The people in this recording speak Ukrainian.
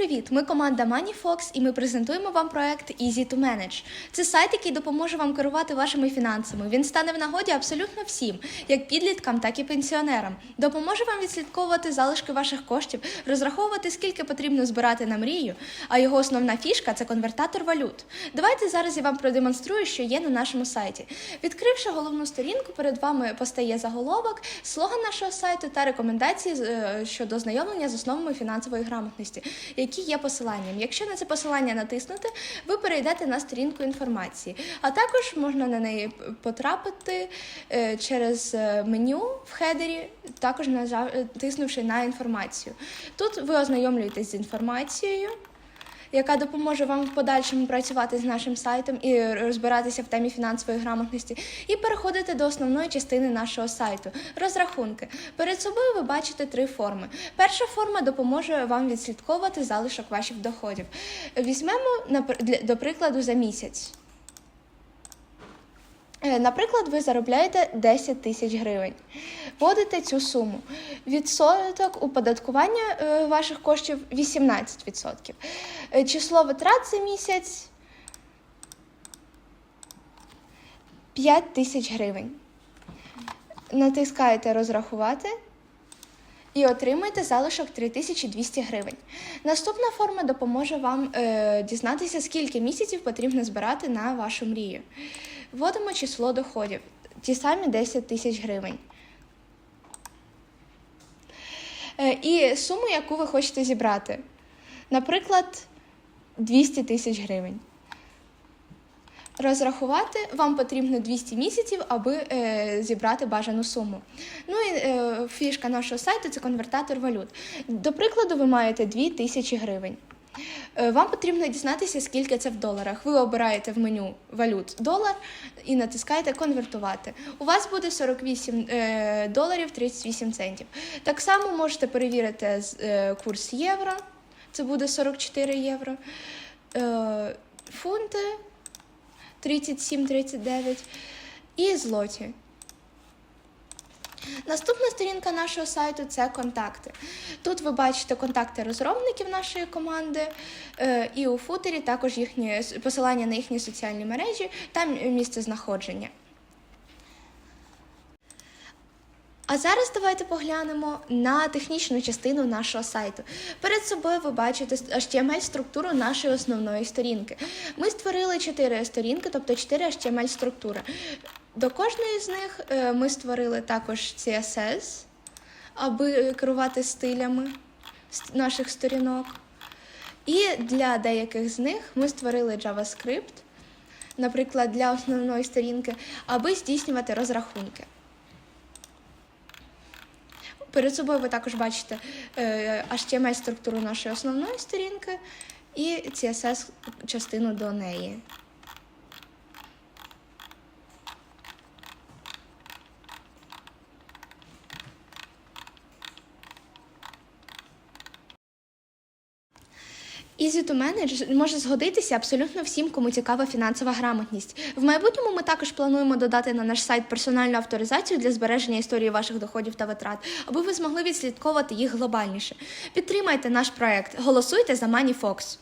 привіт! Ми команда MoneyFox і ми презентуємо вам проект Easy to Manage. Це сайт, який допоможе вам керувати вашими фінансами. Він стане в нагоді абсолютно всім, як підліткам, так і пенсіонерам. Допоможе вам відслідковувати залишки ваших коштів, розраховувати, скільки потрібно збирати на мрію. А його основна фішка це конвертатор валют. Давайте зараз я вам продемонструю, що є на нашому сайті. Відкривши головну сторінку, перед вами постає заголовок, слоган нашого сайту та рекомендації е, щодо ознайомлення з основами фінансової грамотності, які є посиланням. Якщо на це посилання натиснути, ви перейдете на сторінку інформації, а також можна на неї потрапити е, через е, меню в хедері, також нажав- е, тиснувши на інформацію. Тут ви ознайомлюєтесь з інформацією яка допоможе вам в подальшому працювати з нашим сайтом і розбиратися в темі фінансової грамотності, і переходити до основної частини нашого сайту розрахунки. Перед собою ви бачите три форми. Перша форма допоможе вам відслідковувати залишок ваших доходів. Візьмемо до прикладу за місяць. Е, Наприклад, ви заробляєте 10 тисяч гривень. Вводите цю суму. Відсоток оподаткування е, ваших коштів 18%. Е, Число витрат за місяць 5 тисяч гривень. Натискаєте розрахувати і отримаєте залишок 3200 гривень. Наступна форма допоможе вам е, дізнатися, скільки місяців потрібно збирати на вашу мрію. Вводимо число доходів, ті самі 10 тисяч гривень. Е, і суму, яку ви хочете зібрати. Наприклад, 200 тисяч гривень. Розрахувати вам потрібно 200 місяців, аби е, зібрати бажану суму. Ну і е, фішка нашого сайту це конвертатор валют. До прикладу, ви маєте 2 тисячі гривень. Е, Вам потрібно дізнатися, скільки це в доларах. Ви обираєте в меню валют долар і натискаєте конвертувати. У вас буде 48 е, доларів 38 центів. Так само можете перевірити е, курс євро, це буде 44 євро. Фунти 37-39 і злоті. Наступна сторінка нашого сайту це контакти. Тут ви бачите контакти розробників нашої команди, е, і у футері також їхні посилання на їхні соціальні мережі та місце знаходження. А зараз давайте поглянемо на технічну частину нашого сайту. Перед собою ви бачите HTML-структуру нашої основної сторінки. Ми створили чотири сторінки, тобто чотири HTML-структури. До кожної з них е, ми створили також CSS, аби керувати стилями наших сторінок. І для деяких з них ми створили JavaScript, наприклад, для основної сторінки, аби здійснювати розрахунки. Перед собою ви також бачите е, HTML-структуру нашої основної сторінки і CSS-частину до неї. Easy to Manage може згодитися абсолютно всім, кому цікава фінансова грамотність. В майбутньому ми також плануємо додати на наш сайт персональну авторизацію для збереження історії ваших доходів та витрат, аби ви змогли відслідковувати їх глобальніше. Підтримайте наш проект, голосуйте за MoneyFox.